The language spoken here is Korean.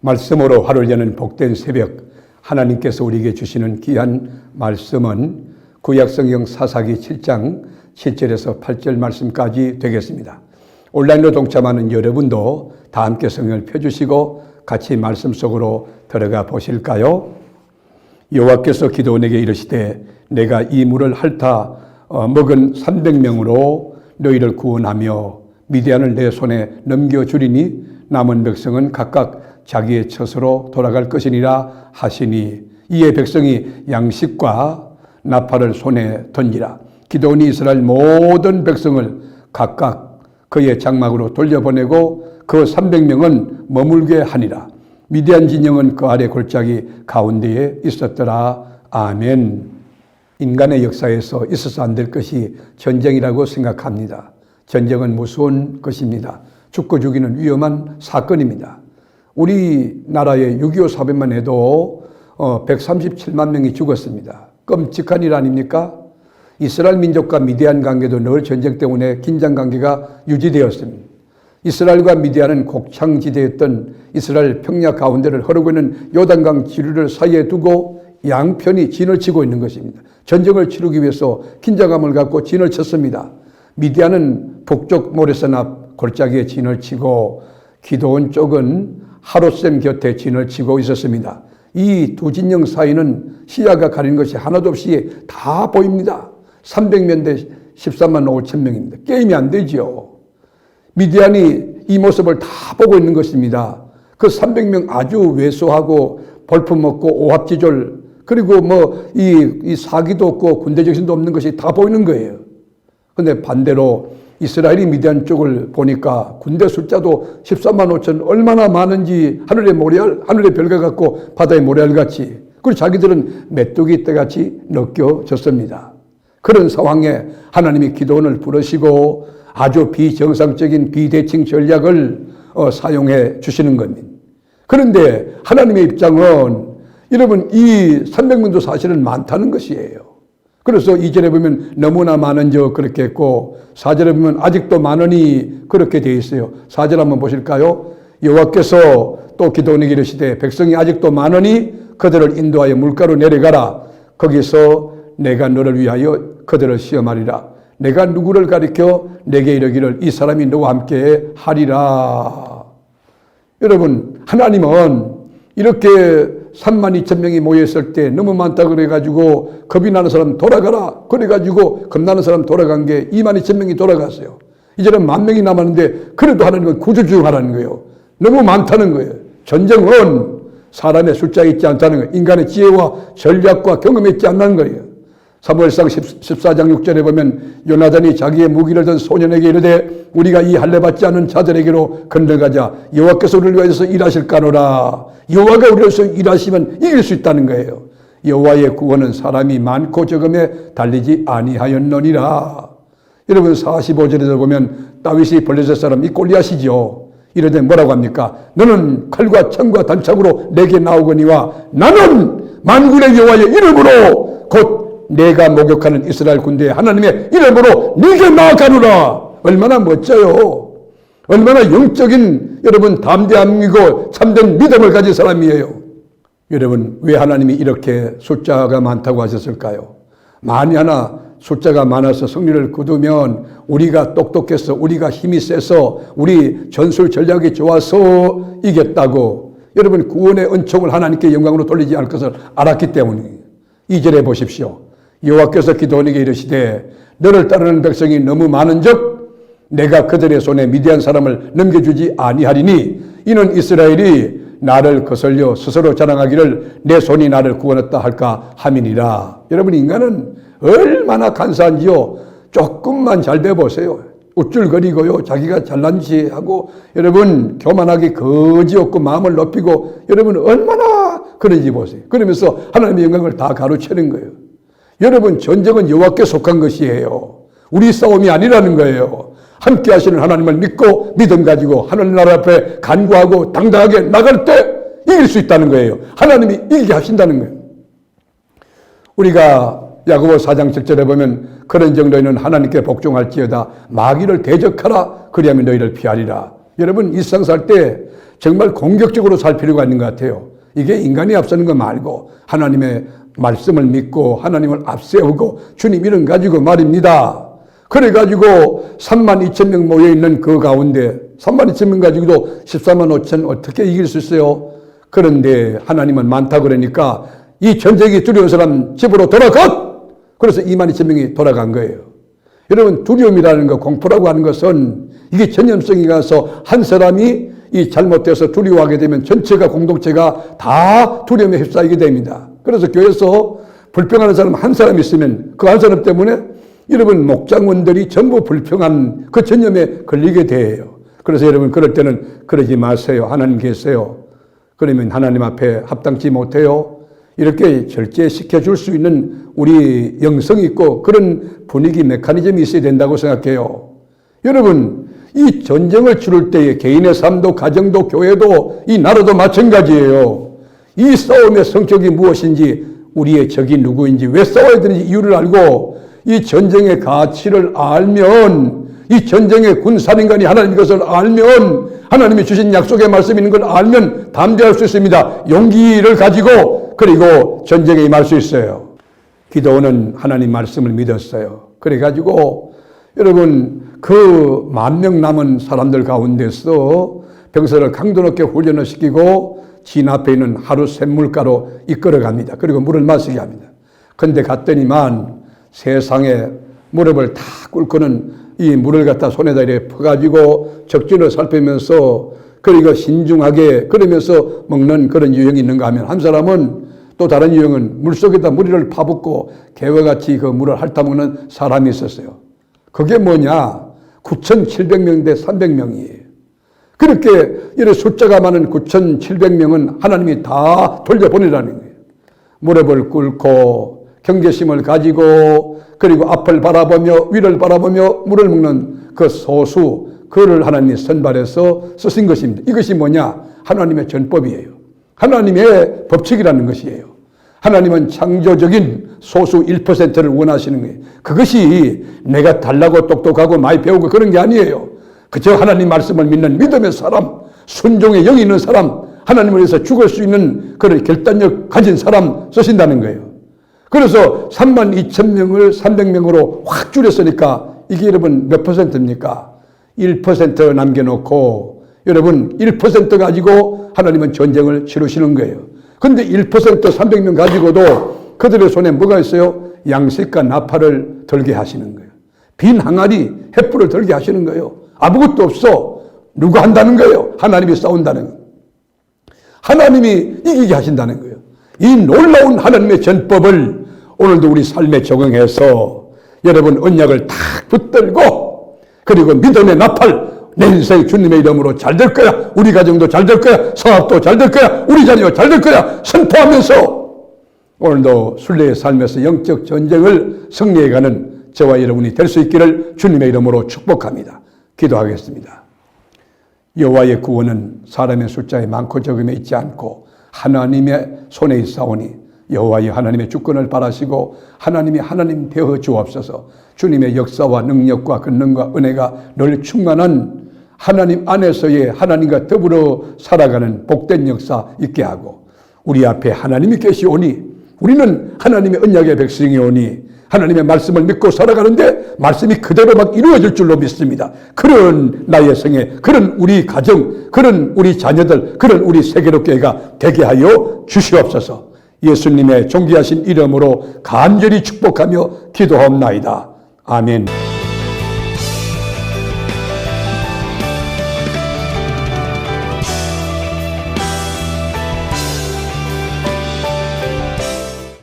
말씀으로 하루를 여는 복된 새벽 하나님께서 우리에게 주시는 귀한 말씀은 구약성경 사사기 7장 7절에서 8절 말씀까지 되겠습니다. 온라인으로 동참하는 여러분도 다 함께 성경을 펴주시고 같이 말씀 속으로 들어가 보실까요? 여호와께서 기도원에게 이르시되 내가 이 물을 핥아 어, 먹은 300명으로 너희를 구원하며 미디안을 내 손에 넘겨주리니 남은 백성은 각각 자기의 처소로 돌아갈 것이니라 하시니 이에 백성이 양식과 나팔을 손에 던지라 기도원이 이스라엘 모든 백성을 각각 그의 장막으로 돌려보내고 그 300명은 머물게 하니라 미디안 진영은 그 아래 골짜기 가운데에 있었더라 아멘 인간의 역사에서 있어서 안 될 것이 전쟁이라고 생각합니다. 전쟁은 무서운 것입니다. 죽고 죽이는 위험한 사건입니다. 우리나라의 6.25 사변만 해도 137만 명이 죽었습니다. 끔찍한 일 아닙니까? 이스라엘 민족과 미디안 관계도 늘 전쟁 때문에 긴장 관계가 유지되었습니다. 이스라엘과 미디안은 곡창지대였던 이스라엘 평야 가운데를 흐르고 있는 요단강 지류를 사이에 두고 양편이 진을 치고 있는 것입니다. 전쟁을 치르기 위해서 긴장감을 갖고 진을 쳤습니다. 미디안은 북쪽 모래산 앞 골짜기에 진을 치고 기도원 쪽은 하롯셈 곁에 진을 치고 있었습니다. 이 두 진영 사이는 시야가 가린 것이 하나도 없이 다 보입니다. 300명 대 13만 5천 명입니다. 게임이 안 되죠. 미디안이 이 모습을 다 보고 있는 것입니다. 그 300명 아주 왜소하고 볼품없고 오합지졸 그리고 뭐 이 이 사기도 없고 군대 정신도 없는 것이 다 보이는 거예요. 근데 반대로 이스라엘이 미디안 쪽을 보니까 군대 숫자도 13만 5천 얼마나 많은지 하늘의 모래알, 하늘의 별과 같고 바다의 모래알 같이 그리고 자기들은 메뚜기 떼같이 느껴졌습니다. 그런 상황에 하나님이 기도원을 부르시고 아주 비정상적인 비대칭 전략을 어, 사용해 주시는 겁니다. 그런데 하나님의 입장은 여러분 이 300명도 사실은 많다는 것이에요. 그래서 2절에 보면 너무나 많은 적 그렇게 했고 4절에 보면 아직도 많으니 그렇게 되어 있어요. 4절 한번 보실까요? 여호와께서 또 기도원에게 이르시되 백성이 아직도 많으니 그들을 인도하여 물가로 내려가라. 거기서 내가 너를 위하여 그들을 시험하리라. 내가 누구를 가리켜 내게 이르기를 이 사람이 너와 함께 하리라. 여러분 하나님은 이렇게 3만 2천 명이 모여있을 때 너무 많다 그래가지고 겁이 나는 사람 돌아가라. 그래가지고 겁나는 사람 돌아간 게 2만 2천 명이 돌아갔어요. 이제는 만 명이 남았는데 그래도 하나님은 구조 중하라는 거예요. 너무 많다는 거예요. 전쟁은 사람의 숫자에 있지 않다는 거예요. 인간의 지혜와 전략과 경험에 있지 않는 거예요. 사무엘상 14장 6절에 보면 요나단이 자기의 무기를 든 소년에게 이르되 우리가 이 할례 받지 않은 자들에게로 건너가자. 여호와께서 우리를 위해서 일하실까노라. 여호와가 우리를 위해서 일하시면 이길 수 있다는 거예요. 여호와의 구원은 사람이 많고 적음에 달리지 아니하였느니라. 여러분 45절에서 보면 다윗이 벌레셋 사람 이 골리앗이죠 이러되 뭐라고 합니까? 너는 칼과 창과 단창으로 내게 나오거니와 나는 만군의 여호와의 이름으로 곧 내가 목욕하는 이스라엘 군대의 하나님의 이름으로 네게 나아가노라. 얼마나 멋져요. 얼마나 영적인 여러분 담대함이고 참된 믿음을 가진 사람이에요. 여러분 왜 하나님이 이렇게 숫자가 많다고 하셨을까요? 만이 하나 숫자가 많아서 승리를 거두면 우리가 똑똑해서 우리가 힘이 세서 우리 전술 전략이 좋아서 이겼다고 여러분 구원의 은총을 하나님께 영광으로 돌리지 않을 것을 알았기 때문이에요. 2절에 보십시오. 여호와께서 기도원에게 이르시되 너를 따르는 백성이 너무 많은즉 내가 그들의 손에 미디안 사람을 넘겨주지 아니하리니 이는 이스라엘이 나를 거슬려 스스로 자랑하기를 내 손이 나를 구원했다 할까 함이니라. 여러분 인간은 얼마나 간사한지요. 조금만 잘 배보세요. 우쭐거리고요. 자기가 잘난 지 하고 여러분 교만하게 거지 없고 마음을 높이고 여러분 얼마나 그런지 보세요. 그러면서 하나님의 영광을 다 가로채는 거예요. 여러분 전쟁은 여호와께 속한 것이에요. 우리 싸움이 아니라는 거예요. 함께 하시는 하나님을 믿고 믿음 가지고 하늘 나라 앞에 간구하고 당당하게 나갈 때 이길 수 있다는 거예요. 하나님이 이기게 하신다는 거예요. 우리가 야고보 4장 7절에 보면 그런 정도에는 하나님께 복종할지어다 마귀를 대적하라 그리하면 너희를 피하리라. 여러분 일상 살 때 정말 공격적으로 살 필요가 있는 것 같아요. 이게 인간이 앞서는 거 말고 하나님의 말씀을 믿고 하나님을 앞세우고 주님 이름 가지고 말입니다. 그래가지고 3만 2천 명 모여있는 그 가운데 3만 2천 명 가지고도 14만 5천 어떻게 이길 수 있어요? 그런데 하나님은 많다 그러니까 이 전쟁이 두려운 사람 집으로 돌아가! 그래서 2만 2천 명이 돌아간 거예요. 여러분 두려움이라는 거 공포라고 하는 것은 이게 전염성이 가서 한 사람이 이 잘못돼서 두려워하게 되면 전체가 공동체가 다 두려움에 휩싸이게 됩니다. 그래서 교회에서 불평하는 사람 한 사람 있으면 그 한 사람 때문에 여러분 목장원들이 전부 불평한 그 전염에 걸리게 돼요. 그래서 여러분 그럴 때는 그러지 마세요. 하나님 계세요. 그러면 하나님 앞에 합당치 못해요. 이렇게 절제시켜 줄 수 있는 우리 영성이 있고 그런 분위기 메커니즘이 있어야 된다고 생각해요. 여러분, 이 전쟁을 치를 때에 개인의 삶도 가정도 교회도 이 나라도 마찬가지예요. 이 싸움의 성격이 무엇인지 우리의 적이 누구인지 왜 싸워야 되는지 이유를 알고 이 전쟁의 가치를 알면 이 전쟁의 군사인간이 하나님 것을 알면 하나님이 주신 약속의 말씀이 있는 걸 알면 담대할 수 있습니다. 용기를 가지고 그리고 전쟁에 임할 수 있어요. 기도원은 하나님 말씀을 믿었어요. 그래가지고 여러분 그 만 명 남은 사람들 가운데서 병사를 강도 높게 훈련을 시키고 진 앞에 있는 하루 샘물가로 이끌어 갑니다. 그리고 물을 마시게 합니다. 근데 갔더니만 세상에 무릎을 다 꿇고는 이 물을 갖다 손에다 이렇게 퍼가지고 적진을 살피면서 그리고 신중하게 그러면서 먹는 그런 유형이 있는가 하면 한 사람은 또 다른 유형은 물 속에다 무리를 파붓고 개와 같이 그 물을 핥아먹는 사람이 있었어요. 그게 뭐냐? 9,700명 대 300명이에요. 그렇게 이런 숫자가 많은 9,700명은 하나님이 다 돌려보내라는 거예요. 무릎을 꿇고 경계심을 가지고 그리고 앞을 바라보며 위를 바라보며 물을 먹는 그 소수 그를 하나님이 선발해서 쓰신 것입니다. 이것이 뭐냐? 하나님의 전법이에요. 하나님의 법칙이라는 것이에요. 하나님은 창조적인 소수 1%를 원하시는 거예요. 그것이 내가 달라고 똑똑하고 많이 배우고 그런 게 아니에요. 그저 하나님 말씀을 믿는 믿음의 사람, 순종의 영이 있는 사람, 하나님을 위해서 죽을 수 있는 그런 결단력 가진 사람 쓰신다는 거예요. 그래서 3만 2천 명을 300명으로 확 줄였으니까 이게 여러분 몇 퍼센트입니까? 1% 남겨놓고 여러분 1% 가지고 하나님은 전쟁을 치르시는 거예요. 근데 1% 300명 가지고도 그들의 손에 뭐가 있어요? 양식과 나팔을 들게 하시는 거예요. 빈 항아리, 횃불을 들게 하시는 거예요. 아무것도 없어. 누가 한다는 거예요? 하나님이 싸운다는 거예요. 하나님이 이기게 하신다는 거예요. 이 놀라운 하나님의 전법을 오늘도 우리 삶에 적용해서 여러분 언약을 탁 붙들고 그리고 믿음의 나팔 내 인생 주님의 이름으로 잘 될 거야. 우리 가정도 잘 될 거야. 사업도 잘 될 거야. 우리 자녀가 잘될 거야. 선포하면서 오늘도 순례의 삶에서 영적 전쟁을 승리해가는 저와 여러분이 될 수 있기를 주님의 이름으로 축복합니다. 기도하겠습니다. 여호와의 구원은 사람의 숫자에 많고 적음에 있지 않고 하나님의 손에 있사오니 여호와의 하나님의 주권을 바라시고 하나님이 하나님 되어 주옵소서 주님의 역사와 능력과 권능과 은혜가 늘 충만한 하나님 안에서의 하나님과 더불어 살아가는 복된 역사 있게 하고 우리 앞에 하나님이 계시오니 우리는 하나님의 언약의 백성이오니 하나님의 말씀을 믿고 살아가는데 말씀이 그대로 막 이루어질 줄로 믿습니다. 그런 나의 생애, 그런 우리 가정, 그런 우리 자녀들, 그런 우리 세계로교회가 되게 하여 주시옵소서. 예수님의 존귀하신 이름으로 간절히 축복하며 기도하옵나이다. 아멘.